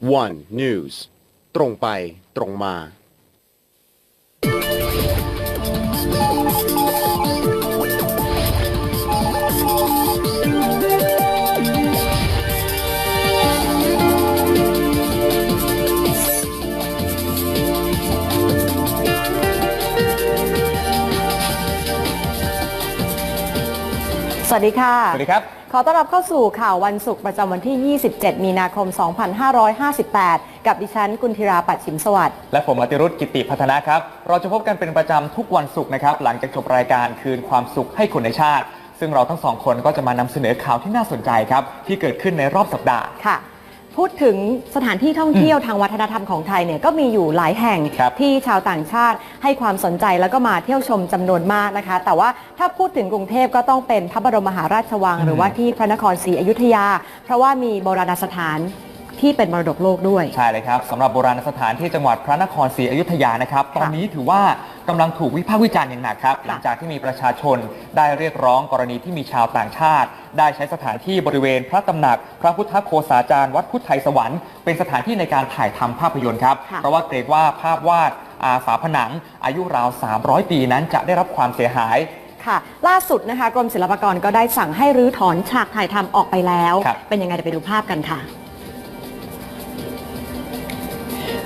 One News ตรงไปตรงมา สวัสดีค่ะ สวัสดีครับข อต้อนรับเข้าสู่ข่าววันศุกร์ประจำวันที่ 27 มีนาคม 2558 กับดิฉันกุลธิราปัดชิมสวัสดิ์และผมอติรุธกิติพัฒนะครับ เราจะพบกันเป็นประจำทุกวันศุกร์นะครับ หลังจากจบรายการคืนความสุขให้คนในชาติ ซึ่งเราทั้งสองคนก็จะมานำเสนอข่าวที่น่าสนใจครับ ที่เกิดขึ้นในรอบสัปดาห์ค่ะ พูดถึงสถานที่ท่องเที่ยวทางวัฒนธรรมของไทยเนี่ยก็มีอยู่หลายแห่งครับที่ชาวต่างชาติให้ความสนใจแล้วก็มาเที่ยวชมจำนวนมากนะคะ แต่ว่าถ้าพูดถึงกรุงเทพก็ต้องเป็นพระบรมมหาราชวัง หรือว่าที่พระนครศรีอยุธยา เพราะว่ามีโบราณสถานที่เป็นมรดกโลกด้วย ใช่เลยครับสำหรับโบราณสถานที่จังหวัดพระนครศรีอยุธยานะครับ ตอนนี้ถือว่า กำลังถูกวิพากษ์วิจารณ์อย่างหนักครับ หลังจากที่มีประชาชนได้เรียกร้องกรณีที่มีชาวต่างชาติ ได้ใช้สถานที่บริเวณพระตำหนัก พระพุทธโคสาจารย์วัดพุทธไทยสวรรค์เป็นสถานที่ในการถ่ายทำภาพยนตร์ครับค่ะเพราะว่าเกรงว่าภาพวาดอาฝาผนัง อายุราว 300 ปีนั้นจะได้รับความเสียหายค่ะล่าสุดนะคะกรมศิลปากรก็ได้สั่งให้รื้อถอนฉากถ่ายทำออกไปแล้วครับเป็นยังไงเดี๋ยวไปดูภาพกันค่ะ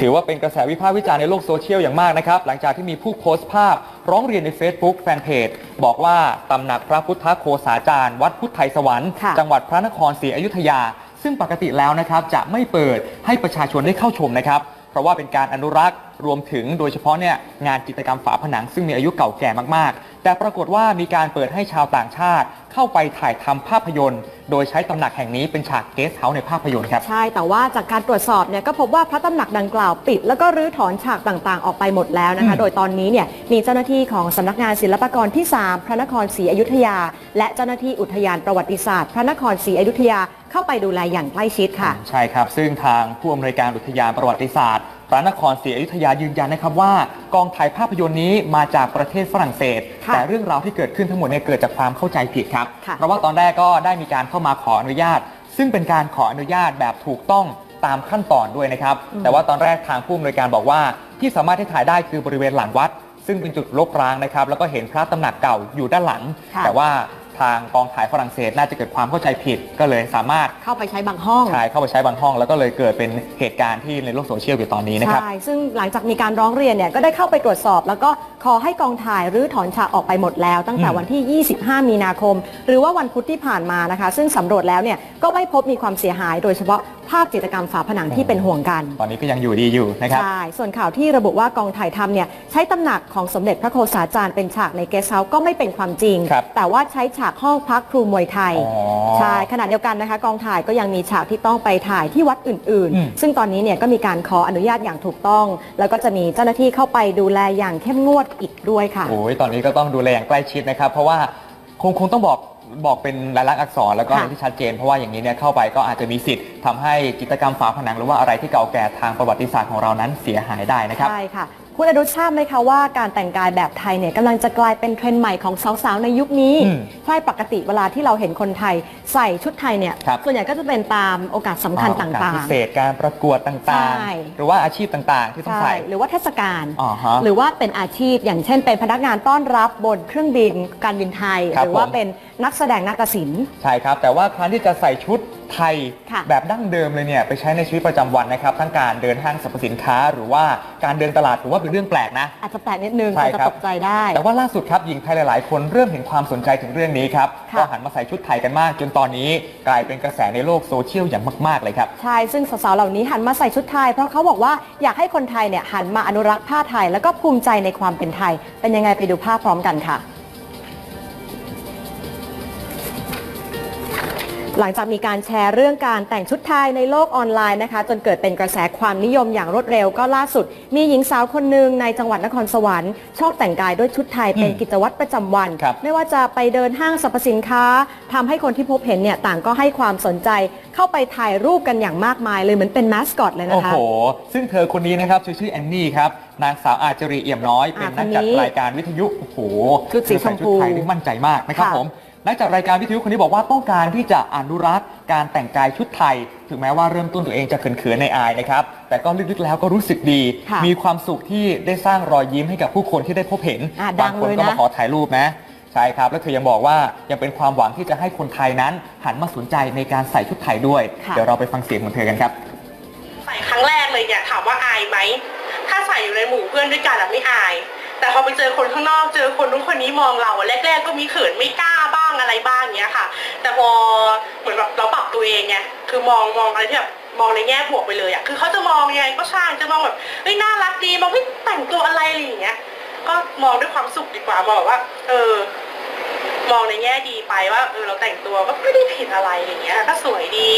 ถือว่าเป็นกระแสวิพากษ์วิจารณ์ในโลกโซเชียลอย่างมากนะครับ หลังจากที่มีผู้โพสต์ภาพร้องเรียนใน Facebook แฟนเพจบอกว่าตำหนักพระพุทธโคสาจารย์ วัดพุทธไทยสวรรค์ค่ะจังหวัดพระนครศรีอยุธยา ซึ่งปกติแล้วนะครับจะไม่เปิดให้ประชาชนได้เข้าชมนะครับ เพราะว่าเป็นการอนุรักษ์รวมถึงโดยเฉพาะเนี่ยงานจิตรกรรมฝาผนังซึ่งมีอายุเก่าแก่มากๆ แต่ปรากฏว่ามีการเปิดให้ชาวต่างชาติ เข้าไปถ่ายทำภาพยนตร์ โดยใช้ตำหนักแห่งนี้เป็นฉากเกสเฮาส์ในภาพยนตร์ครับ ใช่ แต่ว่าจากการตรวจสอบเนี่ยก็พบว่าพระตำหนักดังกล่าวปิด แล้วก็รื้อถอนฉากต่างๆ ออกไปหมดแล้วนะคะอืมโดยตอนนี้เนี่ยมีเจ้าหน้าที่ของสำนักงานศิลปากรที่ 3 พระนครศรีอยุธยา และเจ้าหน้าที่อุทยานประวัติศาสตร์ พระนครศรีอยุธยาเข้าไปดูแลอย่างใกล้ชิดค่ะ ใช่ครับ ซึ่งทางผู้อำนวยการอุทยานประวัติศาสตร์ พระนครศรีอยุธยายืนยันนะครับว่ากองถ่ายภาพยนตร์นี้มาจากประเทศฝรั่งเศส ค่ะแต่เรื่องราวที่เกิดขึ้นทั้งหมดเนี่ยเกิดจากความเข้าใจผิดครับ ค่ะ เพราะว่าตอนแรกก็ได้มีการเข้ามาขออนุญาต ซึ่งเป็นการขออนุญาตแบบถูกต้องตามขั้นตอนด้วยนะครับ แต่ว่าตอนแรกทางผู้อำนวยการบอกว่า ที่สามารถที่ถ่ายได้คือบริเวณหลังวัด ซึ่งเป็นจุดรกร้างนะครับแล้วก็เห็นพระตำหนักเก่าอยู่ด้านหลัง ค่ะ แต่ว่า ทางกองถ่ายฝรั่งเศสน่าจะเกิดความเข้าใจผิด ก็เลยสามารถเข้าไปใช้บางห้องชายเข้าไปใช้บางห้อง แล้วก็เลยเกิดเป็นเหตุการณ์ที่ในโลกโซเชียลอยู่ตอนนี้นะครับใช่ซึ่งหลังจากมีการร้องเรียนเนี่ยก็ได้เข้าไปตรวจสอบ แล้วก็ขอให้กองถ่ายรื้อถอนฉากออกไปหมดแล้ว ตั้งแต่อืมวันที่ 25 มีนาคม หรือว่าวันพุธที่ผ่านมานะคะ ซึ่งสำรวจแล้วเนี่ยก็ไม่พบมีความเสียหาย โดยเฉพาะภาพจิตรกรรมฝาผนังที่เป็นห่วงกัน ตอนนี้ก็ยังอยู่ดีอยู่นะครับใช่ส่วนข่าวที่ระบุว่ากองถ่ายทำเนี่ยใช้ตำหนักของสมเด็จพระโคสาจารย์เป็นฉากในเกสเฮาส์ก็ไม่เป็นความจริงครับแต่ว่าใช้ฉากห้องพักครูมวยไทยอ๋อใช่ขณะเดียวกันนะคะ กองถ่ายก็ยังมีฉากที่ต้องไปถ่ายที่วัดอื่น อืม ๆ ซึ่งตอนนี้เนี่ยก็มีการขออนุญาตอย่างถูกต้อง แล้วก็จะมีเจ้าหน้าที่เข้าไปดูแลอย่างเข้มงวดอีกด้วยค่ะ โอ้ยตอนนี้ก็ต้องดูแลอย่างใกล้ชิดนะครับ เพราะว่าคงคงต้องบอกบอกเป็นลายลักษณ์อักษรแล้วก็ค่ะอะไรที่ชัดเจน เพราะว่าอย่างนี้เนี่ยเข้าไปก็อาจจะมีสิทธิ์ทำให้จิตรกรรมฝาผนังหรือว่าอะไรที่เก่าแก่ทางประวัติศาสตร์ของเรานั้นเสียหายได้นะครับ ใช่ค่ะ คุณอนุชทราบไหมคะว่าการแต่งกายแบบไทยเนี่ยกำลังจะกลายเป็นเทรนด์ใหม่ของสาวๆในยุคนี้อืมใช่ปกติเวลาที่เราเห็นคนไทยใส่ชุดไทยเนี่ยครับ ส่วนใหญ่ก็จะเป็นตามโอกาสสำคัญอ๋อต่การาพิงเศษการประกวดต่างใช่ ๆ หรือว่าอาชีพต่างๆ ที่ๆต้องใช่ใส่ หรือว่าเทศกาลอ๋อฮะหรือว่าเป็นอาชีพ อย่างเช่น เป็นพนักงานต้อนรับบนเครื่องบินการบินไทย ครับหรือว่าผม เป็นนักแสดงนาฏศิลป์ ใช่ครับ แต่ว่าครั้นที่จะใส่ชุดไทยค่ะแบบดั้งเดิมเลยเนี่ยไปใช้ในชีวิตประจำวันนะครับ ทั้งการเดินห้างสรรพสินค้า หรือว่าการเดินตลาดถือว่าเป็นเรื่องแปลกนะ อาจจะแปลกนิดนึงใช่อาจจะครับ ตกใจได้ แต่ว่าล่าสุดครับหญิงไทยหลาย ๆ คนเริ่มเห็นความสนใจถึงเรื่องนี้ครับค่ะ ก็หันมาใส่ชุดไทยกันมาก จนตอนนี้กลายเป็นกระแสในโลกโซเชียลอย่างมาก ๆ เลยครับ ใช่ ซึ่งสาวๆ เหล่านี้หันมาใส่ชุดไทย เพราะเขาบอกว่าอยากให้คนไทยเนี่ยหันมาอนุรักษ์ผ้าไทย แล้วก็ภูมิใจในความเป็นไทย เป็นยังไงไปดูภาพพร้อมกันค่ะ หลังจากมีการแชร์เรื่องการแต่งชุดไทยในโลกออนไลน์นะคะ จนเกิดเป็นกระแสความนิยมอย่างรวดเร็วก็ล่าสุด มีหญิงสาวคนหนึ่งในจังหวัดนครสวรรค์ชอบแต่งกายด้วยชุดไทยเป็นอืมกิจวัตรประจำวันครับไม่ว่าจะไปเดินห้างสรรพสินค้าทำให้คนที่พบเห็นเนี่ยต่างก็ให้ความสนใจเข้าไปถ่ายรูปกันอย่างมากมายเลยเหมือนเป็นมาสคอตเลยโอ้นะคะโหซึ่งเธอคนนี้นะครับชื่อชื่อแอนนี่ครับนางสาวอาจรีเอี่ยมน้อยเป็นอ่านักจัดคนนี้รายการวิทยุโอ้โหชุดสีชมพูเธอใชุดไทยนี่มั่นใจมากนะครับค่ะผม นักจัดรายการวิทยุคนนี้บอกว่าต้องการที่จะอนุรักษ์การแต่งกายชุดไทย ถึงแม้ว่าเริ่มต้นตัวเองจะเขินๆในอายนะครับ แต่ก็ลึกๆแล้วก็รู้สึกดี ค่ะ มีความสุขที่ได้สร้างรอยยิ้มให้กับผู้คนที่ได้พบเห็น อะดับางงคนเลยก็นะ มาขอถ่ายรูปนะ ใช่ครับ แล้วเธอยังบอกว่ายังเป็นความหวังที่จะให้คนไทยนั้น หันมาสนใจในการใส่ชุดไทยด้วย ค่ะ เดี๋ยวเราไปฟังเสียงของเธอกันครับ ใส่ครั้งแรกเลยเนี่ยถามว่าอายไหม ถ้าใส่อยู่ในหมู่เพื่อนด้วยกันอะไม่อาย แต่พอไปเจอคนข้างนอกเจอคนนู้นคนนี้มองเราอะแรก ๆ ก็มีเขินไม่กล้าบ้าง อะไรบ้างเงี้ยค่ะ แต่พอเหมือนแบบเราปรับตัวเองไงคือมองมองอะไรที่แบบมองในแง่บวกไปเลยอะคือเขาจะมองยังไงก็ช่างจะมองแบบเฮ้ยน่ารักดีมองเฮ้ยแต่งตัวอะไรอะไรอย่างเงี้ยก็มองด้วยความสุขดีกว่ามองแบบว่า เออ มองในแง่ดี ไปว่าเออเราแต่งตัวก็ไม่ได้ผิดอะไรอย่างเงี้ยก็สวยดี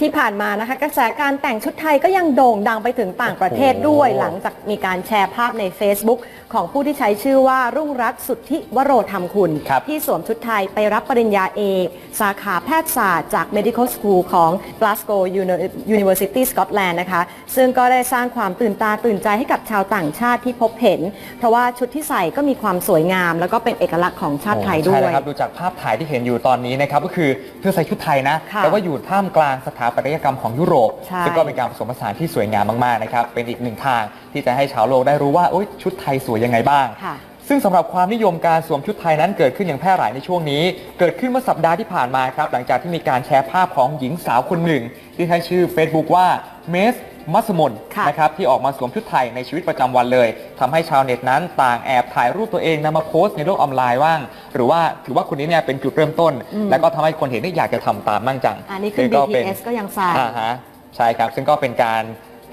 ที่ผ่านมานะคะกระแสการแต่งชุดไทยก็ยังโด่งดังไปถึงต่างประเทศด้วยโอ้โหหลังจากมีการแชร์ภาพใน Facebook ของผู้ที่ใช้ชื่อว่ารุ่งรัตน์สุทธิวโรธรรมคุณครับที่สวมชุดไทยไปรับปริญญาเอกสาขาแพทยศาสตร์จาก Medical School ของ Glasgow Uni- University Scotland นะคะ ซึ่งก็ได้สร้างความตื่นตาตื่นใจให้กับชาวต่างชาติที่พบเห็น เพราะว่าชุดที่ใส่ก็มีความสวยงาม แล้วก็เป็นเอกลักษณ์ของชาติไทยด้ใช่วยแล้วครับดูจากภาพถ่ายที่เห็นอยู่ตอนนี้นะครับก็คือเธอใส่ชุดไทยนะค่ะแต่ว่าอยู่ท่ามกลางสถาปัตยกรรมของยุโรป ใช่ ซึ่งก็เป็นการผสมผสานที่สวยงามมากๆนะครับเป็นอีกหนึ่งทางที่จะให้ชาวโลกได้รู้ว่าโอ๊ยชุดไทยสวยยังไงบ้าง ค่ะ ซึ่งสำหรับความนิยมการสวมชุดไทยนั้นเกิดขึ้นอย่างแพร่หลายในช่วงนี้ เกิดขึ้นเมื่อสัปดาห์ที่ผ่านมาครับ หลังจากที่มีการแชร์ภาพของหญิงสาวคนหนึ่ง ที่ใช้ชื่อ Facebook ว่าเมส มัสมนค่ะนะครับที่ออกมาสวมชุดไทยในชีวิตประจำวันเลยทำให้ชาวเน็ตนั้นต่างแอบถ่ายรูปตัวเองนำมาโพสต์ในโลกออนไลน์บ้าง หรือว่าถือว่าคนนี้เนี่ยเป็นจุดเริ่มต้น แล้วก็ทำให้คนเห็นได้อยากจะทำตามมั่งจังอันนี้คือซึ่งก็เป็น BTS ก็ยังใส่อ่าฮะใช่ครับ ซึ่งก็เป็นการ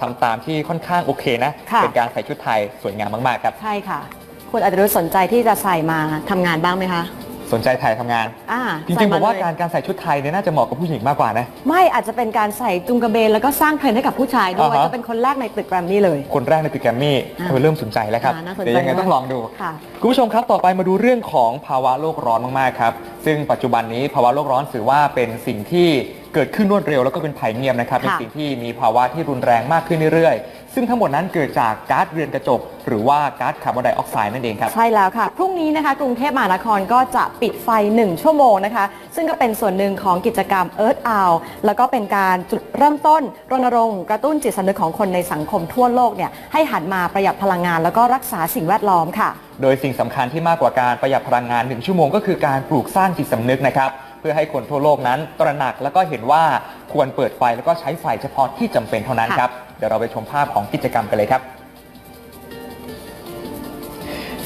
ทำตามที่ค่อนข้างโอเคนะค่ะเป็นการใส่ชุดไทยสวยงามมาก ๆ ครับ ใช่ค่ะ คุณอาจจะรู้สนใจที่จะใส่มาทำงานบ้างไหมคะ สนใจถ่ายทำงาน อ่าจริงๆผมว่าใส่เลยการการใส่ชุดไทยเนี่ยน่าจะเหมาะกับผู้หญิงมากกว่านะ ไม่อาจจะเป็นการใส่จุงกระเบนแล้วก็สร้างเทรนด์ให้กับผู้ชายด้วยอ่าฮะ จะเป็นคนแรกในตึกแกรมมี่เลย คนแรกในตึกแกรมมี่อ่าเธอเริ่มสนใจแล้วครับ อ่าน่าสนใจเดี๋ยวยังไงมากต้องลองดู ค่ะ คุณผู้ชมครับต่อไปมาดูเรื่องของภาวะโลกร้อนมากๆครับ ซึ่งปัจจุบันนี้ภาวะโลกร้อนถือว่าเป็นสิ่งที่ เกิดขึ้นรวดเร็วแล้วก็เป็นภัยเงียบนะครับเป็นค่ะสิ่งที่มีภาวะที่รุนแรงมากขึ้นเรื่อยๆ ซึ่งทั้งหมดนั้นเกิดจากก๊าซเรือนกระจก หรือว่าก๊าซคาร์บอนไดออกไซด์นั่นเองครับ ใช่แล้วค่ะ พรุ่งนี้นะคะกรุงเทพมหานครก็จะปิดไฟ 1 ชั่วโมงนะคะ ซึ่งก็เป็นส่วนหนึ่งของกิจกรรม Earth Hour แล้วก็เป็นการจุดเริ่มต้นรณรงค์กระตุ้นจิตสำนึกของคนในสังคมทั่วโลกเนี่ยให้หันมาประหยัดพลังงาน แล้วก็รักษาสิ่งแวดล้อมค่ะ โดยสิ่งสำคัญที่มากกว่าการประหยัดพลังงาน 1 ชั่วโมงก็คือการปลูกสร้างจิตสำนึกนะครับ เพื่อให้คนทั่วโลกนั้นตระหนักแล้วก็เห็นว่าควรเปิดไฟแล้วก็ใช้ไฟเฉพาะที่จำเป็นเท่านั้นค่ะครับเดี๋ยวเราไปชมภาพของกิจกรรมกันเลยครับ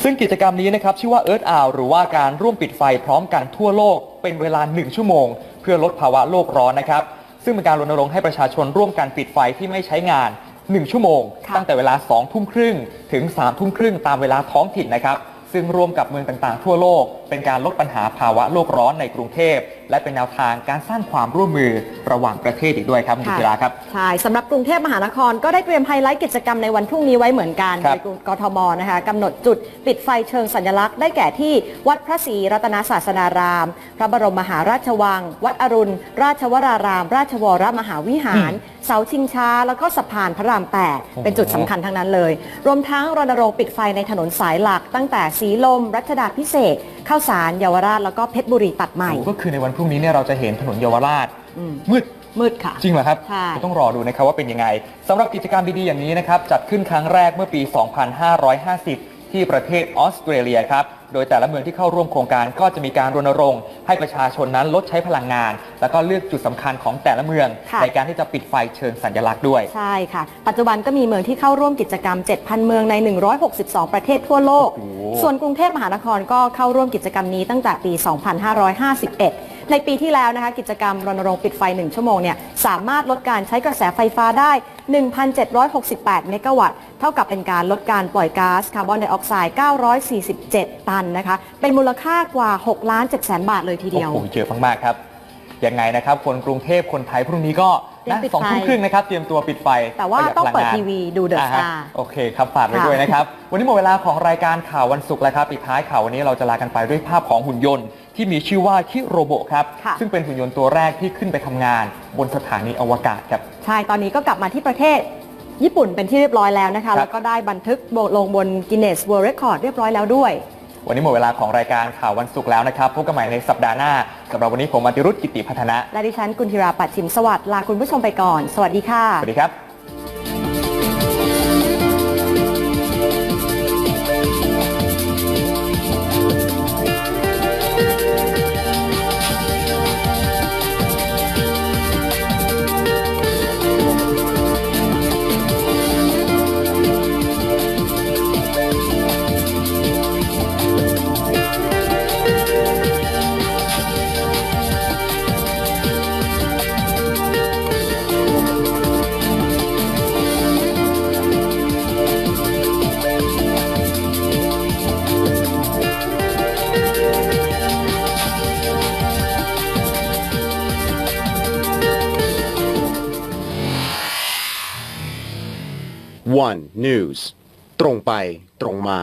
ซึ่งกิจกรรมนี้นะครับชื่อว่า Earth Hour หรือว่าการร่วมปิดไฟพร้อมกันทั่วโลกเป็นเวลา 1 ชั่วโมง เพื่อลดภาวะโลกร้อนนะครับ ซึ่งเป็นการรณรงค์ให้ประชาชนร่วมกันปิดไฟที่ไม่ใช้งาน 1 ชั่วโมงค่ะตั้งแต่เวลา 2 ทุ่มครึ่งถึง 3 ทุ่มครึ่งตามเวลาท้องถิ่นนะครับ ซึ่งร่วมกับเมืองต่างๆ ทั่วโลก เป็นการลดปัญหาภาวะโลกร้อนในกรุงเทพ และเป็นแนวทางการสร้างความร่วมมือระหว่างประเทศอีกด้วยครับคุณค่ะจิราครับ ใช่สำหรับกรุงเทพมหานครก็ได้เตรียมไฮไลท์กิจกรรมในวันพรุ่งนี้ไว้เหมือนกันครัโดบยกรุงกทมนะคะกำหนดจุดปิดไฟเชิงสัญลักษณ์ได้แก่ที่วัดพระศรีรัตนศาสนาราม พระบรมมหาราชวัง วัดอรุณ ราชวราราม ราชวรมหาวิหาร เสาชิงช้า แล้วก็สะพานพระรามแปดโอ้โหเป็นจุดสำคัญทั้งนั้นเลย รวมทั้งรณรงค์ปิดไฟในถนนสายหลัก ตั้งแต่สีลม รัชดาพิเศษกข้าวสารเยาวราชแล้วก็เพชรบุรีตัดใหม่ ก็คือในวันพรุ่งนี้เนี่ยเราจะเห็นถนนเยาวราชอืมมืดมืดค่ะ จริงเหรอครับใช่ก็ต้องรอดูนะครับว่าเป็นยังไงสำหรับกิจกรรมดีๆอย่างนี้นะครับ จัดขึ้นครั้งแรกเมื่อปี 2550 ที่ประเทศออสเตรเลียครับ โดยแต่ละเมืองที่เข้าร่วมโครงการก็จะมีการรณรงค์ให้ประชาชนนั้นลดใช้พลังงาน แล้วก็เลือกจุดสำคัญของแต่ละเมือง ค่ะ ในการที่จะปิดไฟเชิงสัญลักษณ์ด้วย ใช่ค่ะ ปัจจุบันก็มีเมืองที่เข้าร่วมกิจกรรม 7,000 เมืองใน 162 ประเทศทั่วโลก โอ้โห ส่วนกรุงเทพมหานครก็เข้าร่วมกิจกรรมนี้ตั้งแต่ปี 2551 ในปีที่แล้วนะคะกิจกรรมรณรงค์ปิดไฟ 1 ชั่วโมงเนี่ยสามารถลดการใช้กระแสไฟฟ้าได้ 1,768 เมกะวัตต์ เท่ากับเป็นการลดการปล่อยก๊าซคาร์บอนไดออกไซด์ 947 ตันนะคะ เป็นมูลค่ากว่า 6 ล้าน7แสนบาทเลยทีเดียว โอ้โหเยอะมากๆครับ ยังไงนะครับ คนกรุงเทพคนไทยพรุ่งนี้ก็ เตรียนะมปิดสองไฟ ทุ่มครึ่งนะครับ เตรียมตัวปิดไฟแต่ว่าประหยัต้องเปิดพลังานทีวีดู The อ่าฮะ Star โอเคครับ ฝากไว้ค่ะ ด้วยนะครับ วันนี้หมดเวลาของรายการข่าววันศุกร์แล้วครับปิดท้ายข่าววันนี้เราจะลากันไปด้วยภาพของหุ่นยนต์ ที่มีชื่อว่าคิโรโบครับ ค่ะ ซึ่งเป็นหุ่นยนต์ตัวแรกที่ขึ้นไปทำงาน บนสถานีอวกาศครับ ใช่ ตอนนี้ก็กลับมาที่ประเทศญี่ปุ่นเป็นที่เรียบร้อยแล้วนะครัคะ บ แล้วก็ได้บันทึกลงบน Guinness World Record เรียบร้อยแล้วด้วย วันนี้หมดเวลาของรายการข่าววันศุกร์แล้วนะครับพบกันใหม่ในสัปดาห์หน้าสำหรับวันนี้ผมอติรุธกิติพัฒนะ และดิฉันกุลธิราปัดชิมสวัสดิ์ลาคุณผู้ชมไปก่อน สวัสดีค่ะ สวัสดีครับ News ตรงไปตรงมา